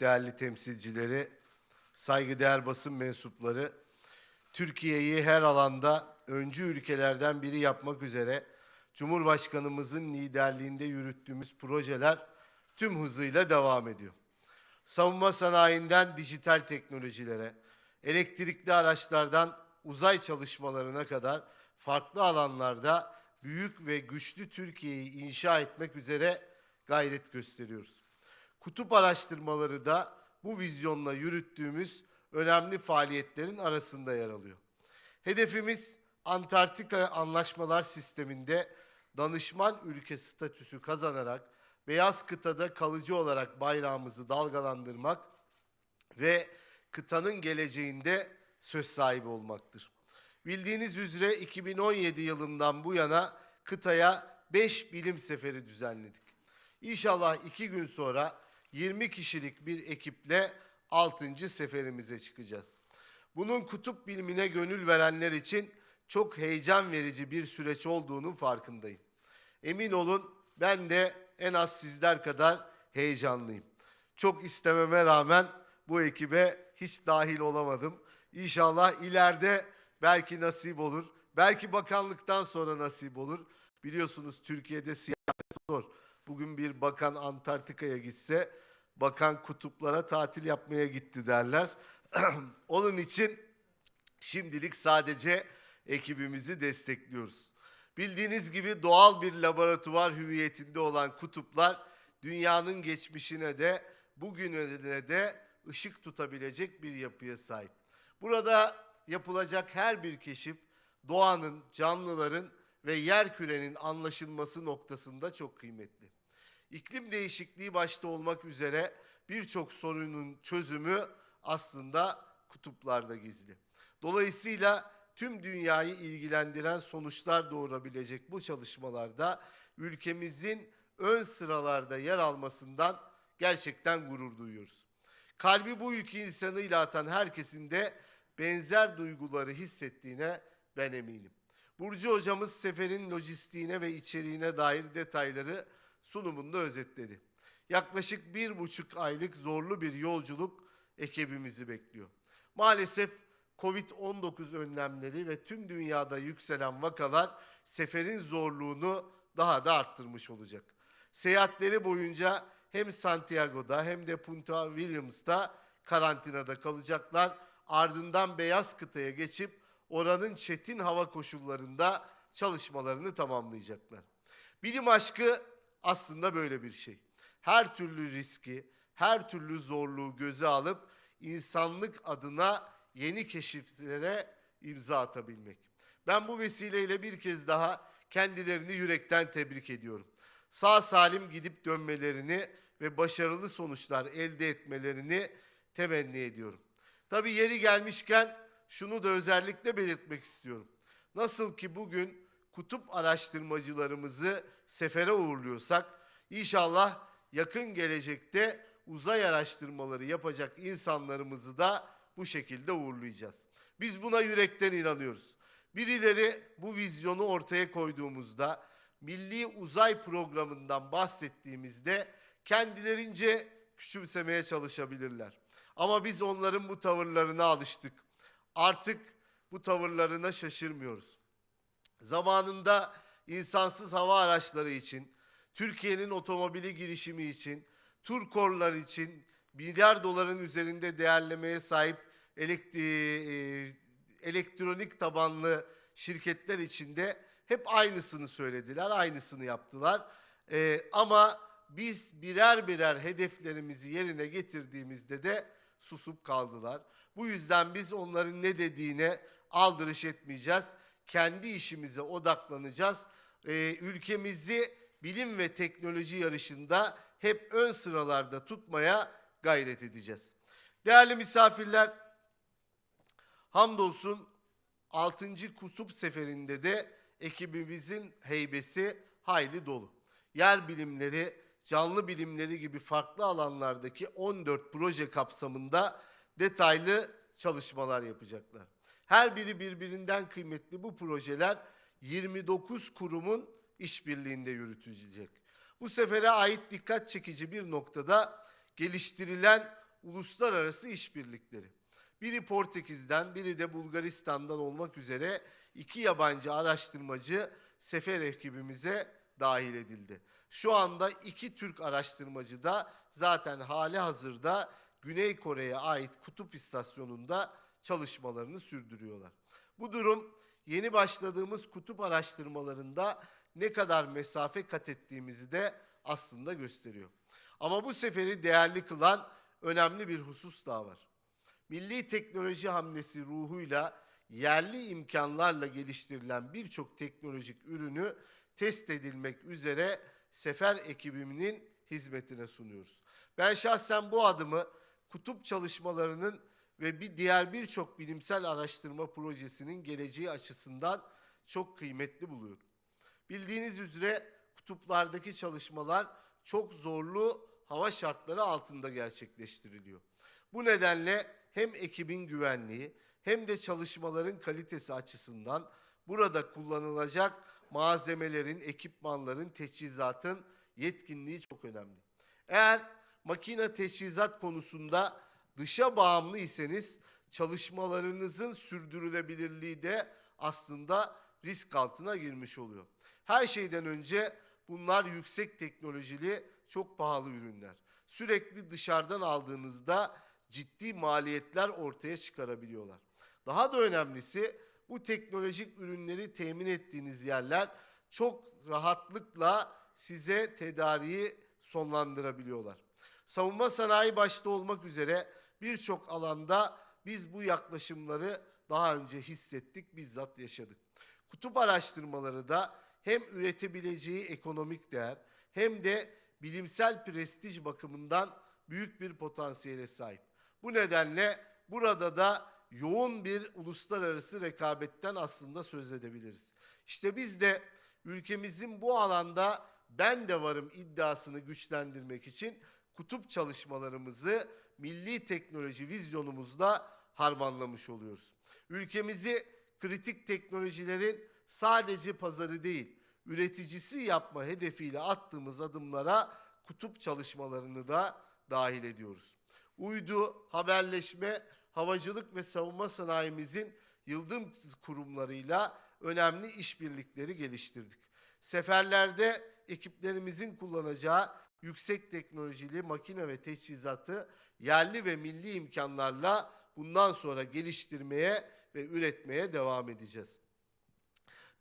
değerli temsilcileri, saygıdeğer basın mensupları, Türkiye'yi her alanda öncü ülkelerden biri yapmak üzere Cumhurbaşkanımızın liderliğinde yürüttüğümüz projeler tüm hızıyla devam ediyor. Savunma sanayinden dijital teknolojilere, elektrikli araçlardan uzay çalışmalarına kadar farklı alanlarda büyük ve güçlü Türkiye'yi inşa etmek üzere gayret gösteriyoruz. Kutup araştırmaları da bu vizyonla yürüttüğümüz önemli faaliyetlerin arasında yer alıyor. Hedefimiz Antarktika Anlaşmalar Sistemi'nde danışman ülke statüsü kazanarak beyaz kıtada kalıcı olarak bayrağımızı dalgalandırmak ve kıtanın geleceğinde söz sahibi olmaktır. Bildiğiniz üzere 2017 yılından bu yana kıtaya 5 bilim seferi düzenledik. İnşallah iki gün sonra 20 kişilik bir ekiple 6. seferimize çıkacağız. Bunun kutup bilimine gönül verenler için çok heyecan verici bir süreç olduğunun farkındayım. Emin olun ben de en az sizler kadar heyecanlıyım. Çok istememe rağmen bu ekibe hiç dahil olamadım. İnşallah ileride belki nasip olur. Belki bakanlıktan sonra nasip olur. Biliyorsunuz Türkiye'de siyaset zor. Bugün bir bakan Antarktika'ya gitse bakan kutuplara tatil yapmaya gitti derler. Onun için şimdilik sadece ekibimizi destekliyoruz. Bildiğiniz gibi doğal bir laboratuvar hüviyetinde olan kutuplar dünyanın geçmişine de bugününe de ışık tutabilecek bir yapıya sahip. Burada yapılacak her bir keşif doğanın, canlıların ve yer kürenin anlaşılması noktasında çok kıymetli. İklim değişikliği başta olmak üzere birçok sorunun çözümü aslında kutuplarda gizli. Dolayısıyla tüm dünyayı ilgilendiren sonuçlar doğurabilecek bu çalışmalarda ülkemizin ön sıralarda yer almasından gerçekten gurur duyuyoruz. Kalbi bu ülke insanıyla atan herkesin de benzer duyguları hissettiğine ben eminim. Burcu hocamız seferin lojistiğine ve içeriğine dair detayları sunumunda özetledi. Yaklaşık bir buçuk aylık zorlu bir yolculuk ekibimizi bekliyor. Maalesef Covid-19 önlemleri ve tüm dünyada yükselen vakalar seferin zorluğunu daha da arttırmış olacak. Seyahatleri boyunca hem Santiago'da hem de Punta Williams'ta karantinada kalacaklar. Ardından Beyaz Kıta'ya geçip oranın çetin hava koşullarında çalışmalarını tamamlayacaklar. Bilim aşkı aslında böyle bir şey. Her türlü riski, her türlü zorluğu göze alıp insanlık adına yeni keşiflere imza atabilmek. Ben bu vesileyle bir kez daha kendilerini yürekten tebrik ediyorum. Sağ salim gidip dönmelerini ve başarılı sonuçlar elde etmelerini temenni ediyorum. Tabii yeri gelmişken şunu da özellikle belirtmek istiyorum. Nasıl ki bugün kutup araştırmacılarımızı sefere uğurluyorsak, inşallah yakın gelecekte uzay araştırmaları yapacak insanlarımızı da bu şekilde uğurlayacağız. Biz buna yürekten inanıyoruz. Birileri bu vizyonu ortaya koyduğumuzda, Milli Uzay Programı'ndan bahsettiğimizde kendilerince küçümsemeye çalışabilirler. Ama biz onların bu tavırlarına alıştık. Artık bu tavırlarına şaşırmıyoruz. Zamanında insansız hava araçları için, Türkiye'nin otomobili girişimi için, Turkorlar için milyar doların üzerinde değerlemeye sahip elektri- elektronik tabanlı şirketler içinde hep aynısını söylediler, aynısını yaptılar. Ee, ama biz birer birer hedeflerimizi yerine getirdiğimizde de susup kaldılar. Bu yüzden biz onların ne dediğine aldırış etmeyeceğiz. Kendi işimize odaklanacağız. Ee, ülkemizi bilim ve teknoloji yarışında hep ön sıralarda tutmaya gayret edeceğiz. Değerli misafirler, hamdolsun 6. Kutup Seferi'nde de ekibimizin heybesi hayli dolu. Yer bilimleri, canlı bilimleri gibi farklı alanlardaki 14 proje kapsamında detaylı çalışmalar yapacaklar. Her biri birbirinden kıymetli bu projeler 29 kurumun işbirliğinde yürütülecek. Bu sefere ait dikkat çekici bir noktada geliştirilen uluslararası işbirlikleri. Biri Portekiz'den, biri de Bulgaristan'dan olmak üzere iki yabancı araştırmacı sefer ekibimize dahil edildi. Şu anda iki Türk araştırmacı da zaten hali hazırda Güney Kore'ye ait Kutup İstasyonu'nda çalışmalarını sürdürüyorlar. Bu durum yeni başladığımız kutup araştırmalarında ne kadar mesafe kat ettiğimizi de aslında gösteriyor. Ama bu seferi değerli kılan önemli bir husus daha var. Milli teknoloji hamlesi ruhuyla yerli imkanlarla geliştirilen birçok teknolojik ürünü test edilmek üzere sefer ekibiminin hizmetine sunuyoruz. Ben şahsen bu adımı kutup çalışmalarının ve bir diğer birçok bilimsel araştırma projesinin geleceği açısından çok kıymetli buluyorum. Bildiğiniz üzere kutuplardaki çalışmalar çok zorlu hava şartları altında gerçekleştiriliyor. Bu nedenle hem ekibin güvenliği hem de çalışmaların kalitesi açısından burada kullanılacak malzemelerin, ekipmanların, teçhizatın yetkinliği çok önemli. Eğer makine teçhizat konusunda dışa bağımlı iseniz çalışmalarınızın sürdürülebilirliği de aslında risk altına girmiş oluyor. Her şeyden önce bunlar yüksek teknolojili, çok pahalı ürünler. Sürekli dışarıdan aldığınızda ciddi maliyetler ortaya çıkarabiliyorlar. Daha da önemlisi bu teknolojik ürünleri temin ettiğiniz yerler çok rahatlıkla size tedariği sonlandırabiliyorlar. Savunma sanayi başta olmak üzere birçok alanda biz bu yaklaşımları daha önce hissettik, bizzat yaşadık. Kutup araştırmaları da hem üretebileceği ekonomik değer hem de bilimsel prestij bakımından büyük bir potansiyele sahip. Bu nedenle burada da yoğun bir uluslararası rekabetten aslında söz edebiliriz. İşte biz de ülkemizin bu alanda ben de varım iddiasını güçlendirmek için kutup çalışmalarımızı milli teknoloji vizyonumuzla harmanlamış oluyoruz. Ülkemizi kritik teknolojilerin sadece pazarı değil, üreticisi yapma hedefiyle attığımız adımlara kutup çalışmalarını da dahil ediyoruz. Uydu, haberleşme, havacılık ve savunma sanayimizin yıldız kurumlarıyla önemli işbirlikleri geliştirdik. Seferlerde ekiplerimizin kullanacağı yüksek teknolojili makine ve teçhizatı yerli ve milli imkanlarla bundan sonra geliştirmeye ve üretmeye devam edeceğiz.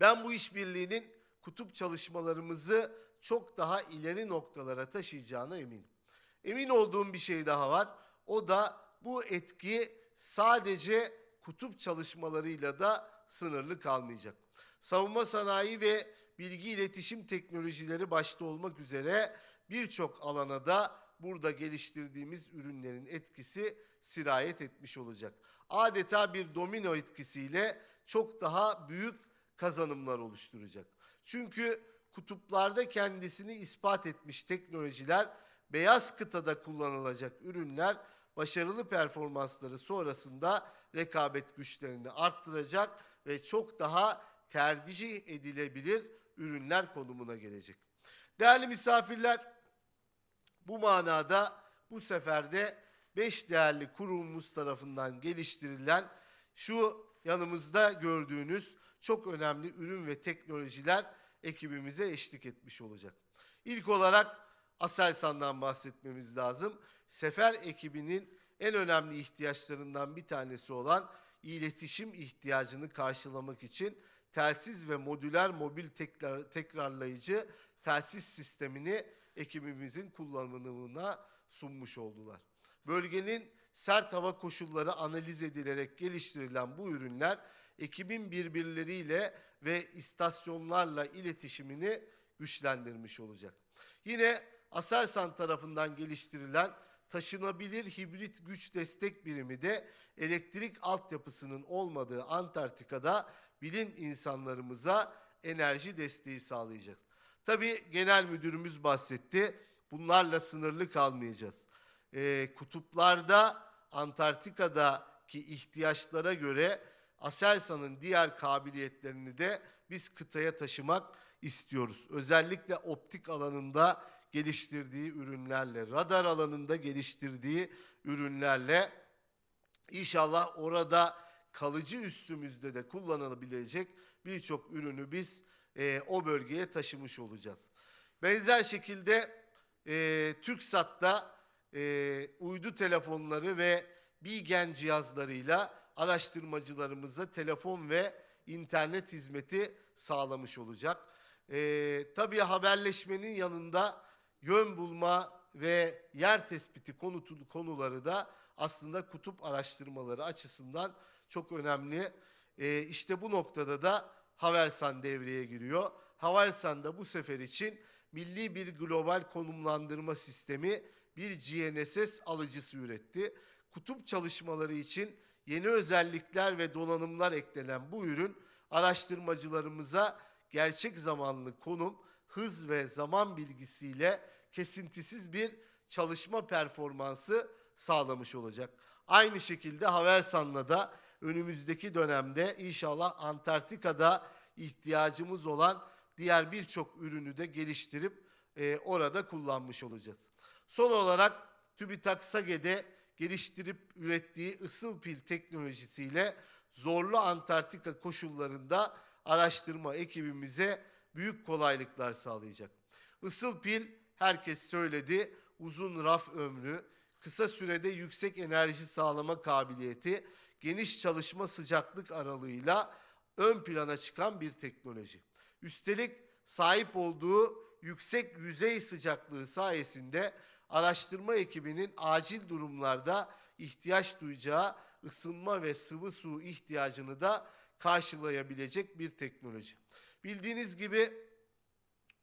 Ben bu işbirliğinin kutup çalışmalarımızı çok daha ileri noktalara taşıyacağına eminim. Emin olduğum bir şey daha var. O da bu etki sadece kutup çalışmalarıyla da sınırlı kalmayacak. Savunma sanayi ve bilgi iletişim teknolojileri başta olmak üzere birçok alana da burada geliştirdiğimiz ürünlerin etkisi sirayet etmiş olacak. Adeta bir domino etkisiyle çok daha büyük kazanımlar oluşturacak. Çünkü kutuplarda kendisini ispat etmiş teknolojiler beyaz kıtada kullanılacak ürünler başarılı performansları sonrasında rekabet güçlerini arttıracak ve çok daha tercih edilebilir ürünler konumuna gelecek. Değerli misafirler, bu manada bu seferde beş değerli kurumumuz tarafından geliştirilen şu yanımızda gördüğünüz çok önemli ürün ve teknolojiler ekibimize eşlik etmiş olacak. İlk olarak Aselsan'dan bahsetmemiz lazım. Sefer ekibinin en önemli ihtiyaçlarından bir tanesi olan iletişim ihtiyacını karşılamak için telsiz ve modüler mobil tekrar, tekrarlayıcı telsiz sistemini ekibimizin kullanımına sunmuş oldular. Bölgenin sert hava koşulları analiz edilerek geliştirilen bu ürünler ekibin birbirleriyle ve istasyonlarla iletişimini güçlendirmiş olacak. Yine Aselsan tarafından geliştirilen taşınabilir hibrit güç destek birimi de elektrik altyapısının olmadığı Antarktika'da bilim insanlarımıza enerji desteği sağlayacak. Tabii genel müdürümüz bahsetti. Bunlarla sınırlı kalmayacağız. Ee, kutuplarda Antarktika'daki ihtiyaçlara göre Aselsan'ın diğer kabiliyetlerini de biz kıtaya taşımak istiyoruz. Özellikle optik alanında geliştirdiği ürünlerle, radar alanında geliştirdiği ürünlerle İnşallah orada kalıcı üstümüzde de kullanılabilecek birçok ürünü biz e, o bölgeye taşımış olacağız. Benzer şekilde e, TürkSat'ta e, uydu telefonları ve Bigen cihazlarıyla araştırmacılarımıza telefon ve internet hizmeti sağlamış olacak. E, tabii haberleşmenin yanında yön bulma ve yer tespiti konutu, konuları da aslında kutup araştırmaları açısından çok önemli. E, işte bu noktada da Havelsan devreye giriyor. Havelsan da bu sefer için milli bir global konumlandırma sistemi bir GNSS alıcısı üretti. Kutup çalışmaları için yeni özellikler ve donanımlar eklenen bu ürün araştırmacılarımıza gerçek zamanlı konum, hız ve zaman bilgisiyle kesintisiz bir çalışma performansı sağlamış olacak. Aynı şekilde Havelsan'la da önümüzdeki dönemde inşallah Antarktika'da ihtiyacımız olan diğer birçok ürünü de geliştirip e, orada kullanmış olacağız. Son olarak TÜBİTAK SAGE'de geliştirip ürettiği ısıl pil teknolojisiyle zorlu Antarktika koşullarında araştırma ekibimize büyük kolaylıklar sağlayacak. Isıl pil herkes söyledi uzun raf ömrü, kısa sürede yüksek enerji sağlama kabiliyeti, geniş çalışma sıcaklık aralığıyla ön plana çıkan bir teknoloji. Üstelik sahip olduğu yüksek yüzey sıcaklığı sayesinde araştırma ekibinin acil durumlarda ihtiyaç duyacağı ısınma ve sıvı su ihtiyacını da karşılayabilecek bir teknoloji. Bildiğiniz gibi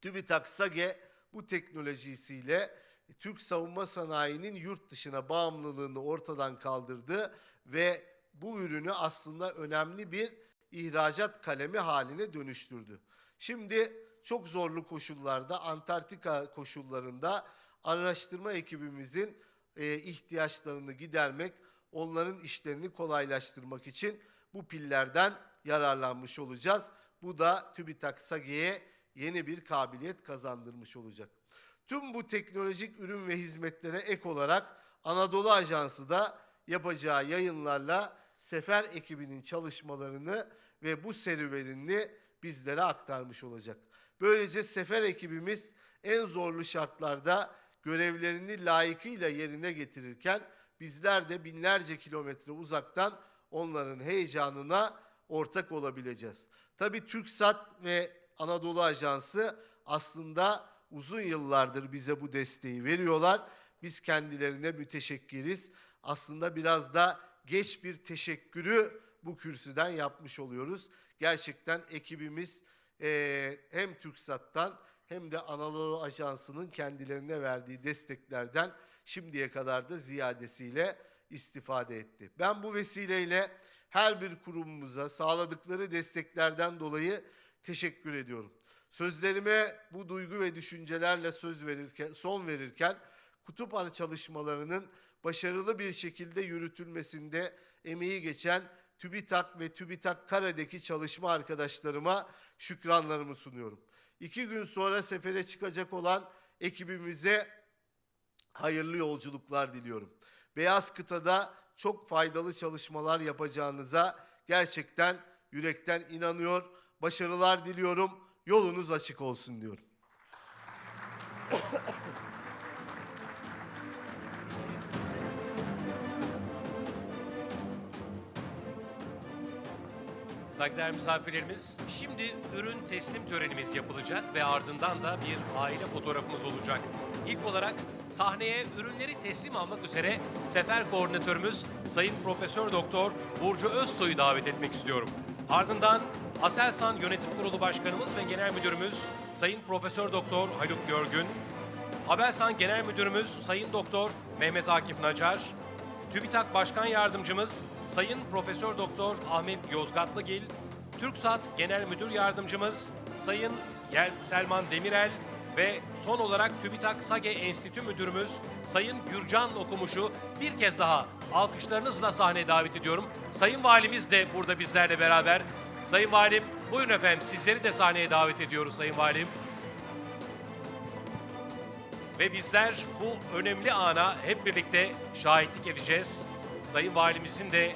TÜBİTAK SAGE bu teknolojisiyle Türk savunma sanayinin yurt dışına bağımlılığını ortadan kaldırdı ve bu ürünü aslında önemli bir ihracat kalemi haline dönüştürdü. Şimdi çok zorlu koşullarda, Antarktika koşullarında araştırma ekibimizin e, ihtiyaçlarını gidermek, onların işlerini kolaylaştırmak için bu pillerden yararlanmış olacağız. Bu da TÜBİTAK SAGE'ye yeni bir kabiliyet kazandırmış olacak. Tüm bu teknolojik ürün ve hizmetlere ek olarak Anadolu Ajansı da yapacağı yayınlarla Sefer ekibinin çalışmalarını ve bu serüvenini bizlere aktarmış olacak. Böylece Sefer ekibimiz en zorlu şartlarda görevlerini layıkıyla yerine getirirken bizler de binlerce kilometre uzaktan onların heyecanına ortak olabileceğiz. Tabii TürkSat ve Anadolu Ajansı aslında uzun yıllardır bize bu desteği veriyorlar. Biz kendilerine müteşekkiriz. Aslında biraz da geç bir teşekkürü bu kürsüden yapmış oluyoruz. Gerçekten ekibimiz eee, hem TürkSat'tan hem de Anadolu Ajansı'nın kendilerine verdiği desteklerden şimdiye kadar da ziyadesiyle istifade etti. Ben bu vesileyle her bir kurumumuza sağladıkları desteklerden dolayı teşekkür ediyorum. Sözlerime bu duygu ve düşüncelerle söz verirken, son verirken kutup arı çalışmalarının başarılı bir şekilde yürütülmesinde emeği geçen TÜBİTAK ve TÜBİTAK Kare'deki çalışma arkadaşlarıma şükranlarımı sunuyorum. İki gün sonra sefere çıkacak olan ekibimize hayırlı yolculuklar diliyorum. Beyaz kıtada çok faydalı çalışmalar yapacağınıza gerçekten yürekten inanıyor. Başarılar diliyorum. Yolunuz açık olsun diyorum. Saygıdeğer misafirlerimiz, şimdi ürün teslim törenimiz yapılacak ve ardından da bir aile fotoğrafımız olacak. İlk olarak sahneye ürünleri teslim almak üzere sefer koordinatörümüz Sayın Profesör Doktor Burcu Özsoy'u davet etmek istiyorum. Ardından Aselsan Yönetim Kurulu Başkanımız ve Genel Müdürümüz Sayın Profesör Doktor Haluk Görgün, Havelsan Genel Müdürümüz Sayın Doktor Mehmet Akif Nacar, TÜBİTAK Başkan Yardımcımız Sayın Profesör Doktor Ahmet Yozgatlıgil, TürkSat Genel Müdür Yardımcımız Sayın Yel Selman Demirel ve son olarak TÜBİTAK SAGE Enstitü Müdürümüz Sayın Gürcan Okumuş'u bir kez daha alkışlarınızla sahneye davet ediyorum. Sayın Valimiz de burada bizlerle beraber. Sayın Valim buyurun efendim sizleri de sahneye davet ediyoruz Sayın Valim. Ve bizler bu önemli ana hep birlikte şahitlik edeceğiz. Sayın Valimizin de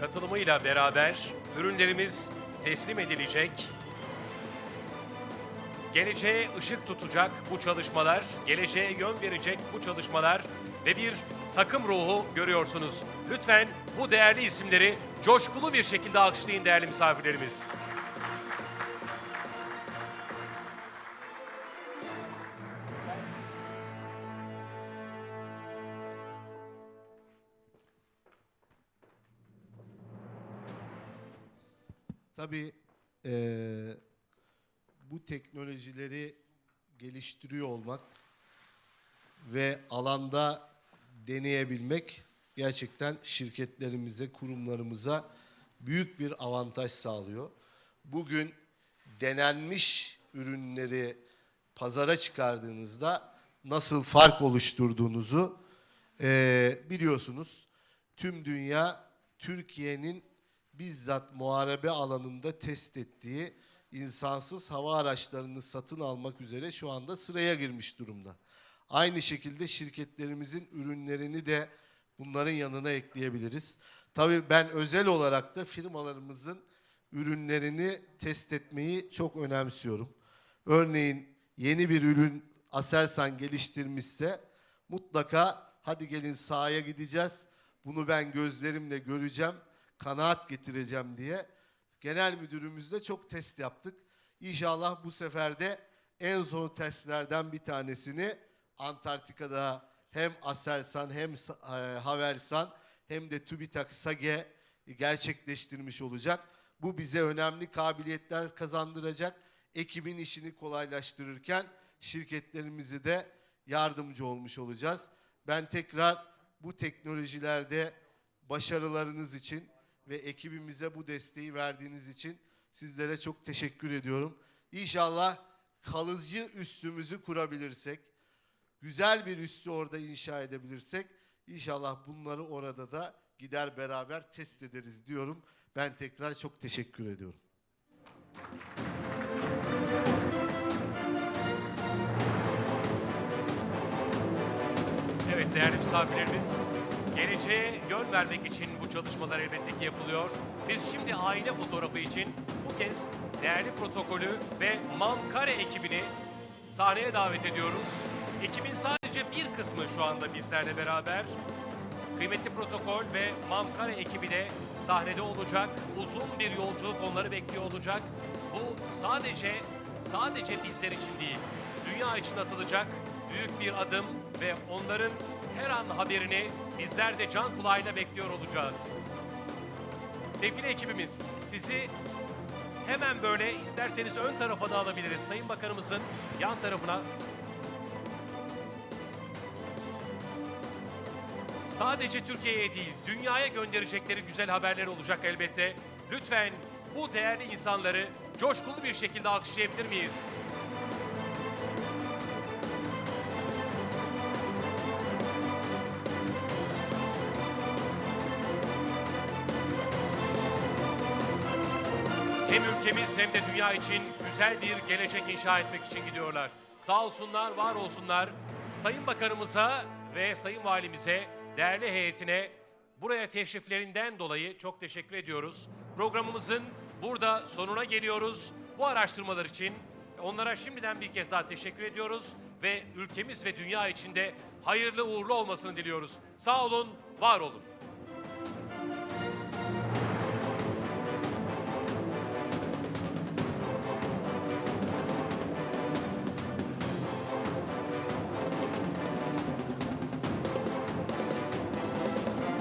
katılımıyla beraber ürünlerimiz teslim edilecek. Geleceğe ışık tutacak bu çalışmalar, geleceğe yön verecek bu çalışmalar ve bir takım ruhu görüyorsunuz. Lütfen bu değerli isimleri coşkulu bir şekilde alkışlayın değerli misafirlerimiz. Tabii eee, bu teknolojileri geliştiriyor olmak ve alanda deneyebilmek gerçekten şirketlerimize, kurumlarımıza büyük bir avantaj sağlıyor. Bugün denenmiş ürünleri pazara çıkardığınızda nasıl fark oluşturduğunuzu eee, biliyorsunuz. Tüm dünya Türkiye'nin bizzat muharebe alanında test ettiği insansız hava araçlarını satın almak üzere şu anda sıraya girmiş durumda. Aynı şekilde şirketlerimizin ürünlerini de bunların yanına ekleyebiliriz. Tabii ben özel olarak da firmalarımızın ürünlerini test etmeyi çok önemsiyorum. Örneğin yeni bir ürün Aselsan geliştirmişse mutlaka hadi gelin sahaya gideceğiz. Bunu ben gözlerimle göreceğim, kanaat getireceğim diye genel müdürümüzle çok test yaptık. İnşallah bu sefer de en son testlerden bir tanesini Antarktika'da hem Aselsan hem e, Havelsan hem de TÜBİTAK SAGE gerçekleştirmiş olacak. Bu bize önemli kabiliyetler kazandıracak. Ekibin işini kolaylaştırırken şirketlerimizi de yardımcı olmuş olacağız. Ben tekrar bu teknolojilerde başarılarınız için ve ekibimize bu desteği verdiğiniz için sizlere çok teşekkür ediyorum. İnşallah kalıcı üssümüzü kurabilirsek, güzel bir üssü orada inşa edebilirsek, inşallah bunları orada da gider beraber test ederiz diyorum. Ben tekrar çok teşekkür ediyorum. Evet değerli misafirlerimiz, geleceğe yön vermek için bu çalışmalar elbette ki yapılıyor. Biz şimdi aile fotoğrafı için bu kez değerli protokolü ve Mamkare ekibini sahneye davet ediyoruz. Ekibin sadece bir kısmı şu anda bizlerle beraber. Kıymetli protokol ve Mamkare ekibi de sahnede olacak. Uzun bir yolculuk onları bekliyor olacak. Bu sadece sadece bizler için değil, dünya için atılacak büyük bir adım ve onların her an haberini bizler de can kulağıyla bekliyor olacağız. Sevgili ekibimiz, sizi hemen böyle isterseniz ön tarafa da alabiliriz. Sayın Bakanımızın yan tarafına Sadece Türkiye'ye değil, dünyaya gönderecekleri güzel haberler olacak elbette. Lütfen bu değerli insanları coşkulu bir şekilde alkışlayabilir miyiz? Ülkemiz hem de dünya için güzel bir gelecek inşa etmek için gidiyorlar. Sağ olsunlar, var olsunlar. Sayın Bakanımıza ve Sayın Valimize, değerli heyetine buraya teşriflerinden dolayı çok teşekkür ediyoruz. Programımızın burada sonuna geliyoruz. Bu araştırmalar için onlara şimdiden bir kez daha teşekkür ediyoruz ve ülkemiz ve dünya içinde hayırlı uğurlu olmasını diliyoruz. Sağ olun, var olun.